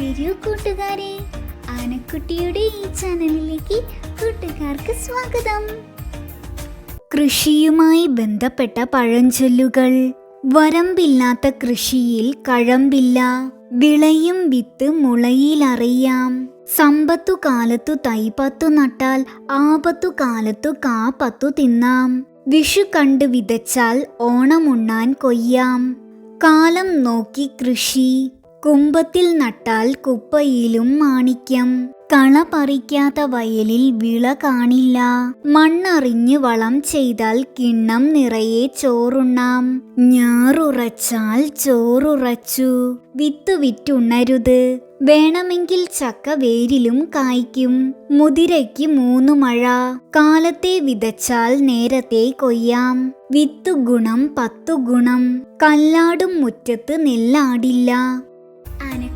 വരൂ കൂട്ടുകാരെ. ആനക്കുട്ടിയുടെ ഈ ചാനലിലേക്ക് കൂട്ടുകാർക്ക് സ്വാഗതം. കൃഷിയുമായി ബന്ധപ്പെട്ട പഴഞ്ചൊല്ലുകൾ. വരമ്പില്ലാത്ത കൃഷിയിൽ കഴമ്പില്ല. വിളയും വിത്ത് മുളയിലറിയാം. സമ്പത്തു കാലത്തു തൈപ്പത്തു നട്ടാൽ ആപത്തു കാലത്തു കാപ്പത്തു തിന്നാം. വിഷു കണ്ടു വിതച്ചാൽ ഓണമുണ്ണാൻ കൊയ്യാം. കാലം നോക്കി കൃഷി. കുമ്പത്തിൽ നട്ടാൽ കുപ്പയിലും മാണിക്യം. കള പറിക്കാത്ത വയലിൽ വിള കാണില്ല. മണ്ണറിഞ്ഞ് വളം ചെയ്താൽ കിണ്ണം നിറയെ ചോറുണ്ണാം. ഞാറുറച്ചാൽ ചോറുറച്ചു. വിത്തു വിറ്റുണരുത്. വേണമെങ്കിൽ ചക്ക വേരിലും കായ്ക്കും. മുതിരയ്ക്ക് മൂന്നു മഴ. കാലത്തെ വിതച്ചാൽ നേരത്തെ കൊയ്യാം. വിത്തു ഗുണം പത്തു ഗുണം. കല്ലാടും മുറ്റത്ത് നെല്ലാടില്ല.